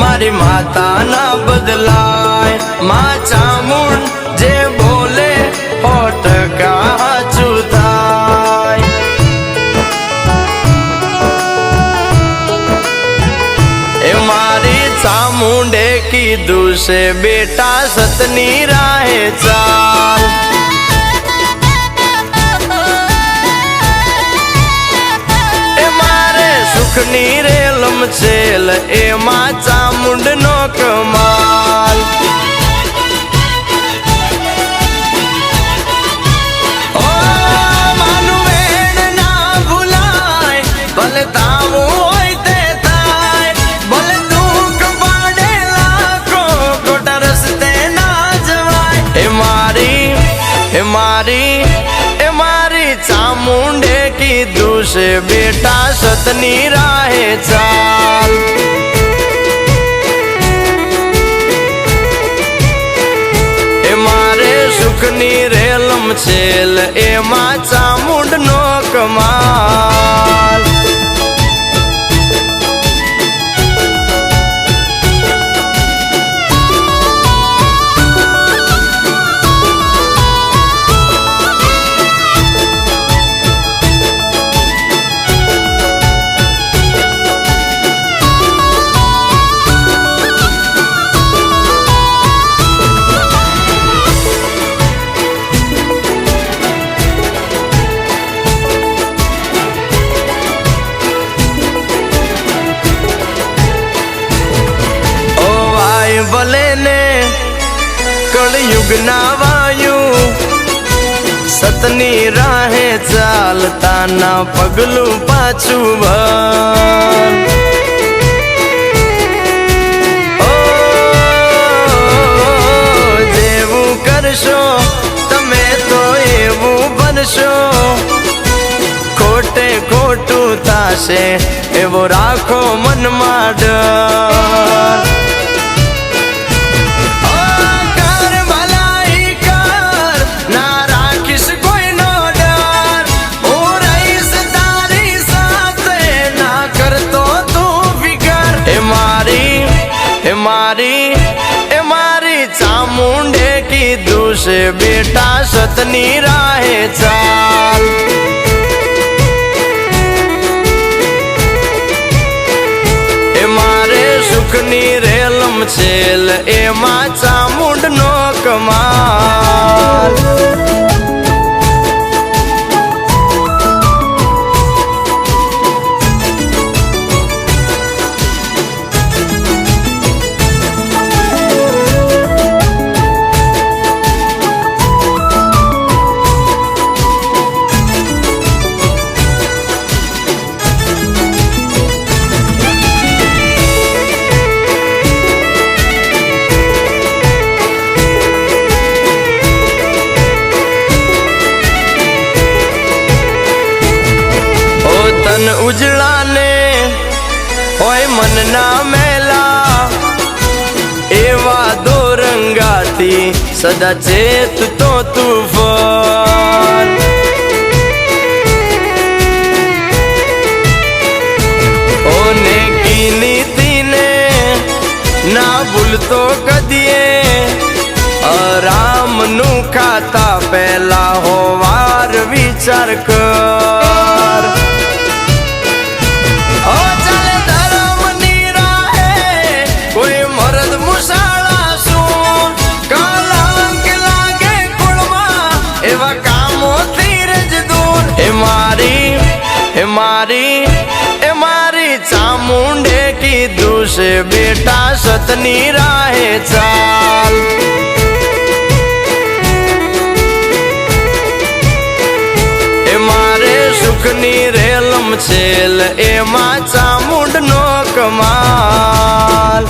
મારી માતા ના બદલાય. મા ચામુંડ જે બોલે ટકા થાય એ મારી ચામુંડે કીધું છે, બેટા, સતની રાહે ચાલ. એ મારે સુખની રેલમ છેલ એમાં ચામુંડનો કમાલ. મારી એ મારી ચામુંડે કીધું છે બેટા સતની રાહે ચાલ. રેલમ છેલ એમાં ચામુંડ કળયુગ ના વાયુ સતની રાહે ચાલતા ના પગલું પાછું ભર કરશો તમે તો એવું બનશો ખોટે ખોટું થશે એવો રાખો મનમાં ડર મારી, એ મારી ચામુંડે કીધું છે, બેટા, સતની રાહે ચાલ. એ મારે સુખની રેલમ છેલ એમાં ચામુંડ નો કમાલ તન ઉજળાને હોય મનના મેલા, એવા દોરંગાથી સદા ચેત તો તુફાન. ઓને કીની તીને ના ભૂલતો કદીએ, આરામનું ખાતા પહેલા હોવાર વિચાર કર. કુળમાં, કામો ધીરજ દૂર. એ મારી એ મારી એ મારી ચામુંડે કીધું છે બેટા સતની રાહે ચાલ એ સુખની રેલમ છેલ એમાં ચામુંડ નો કમાલ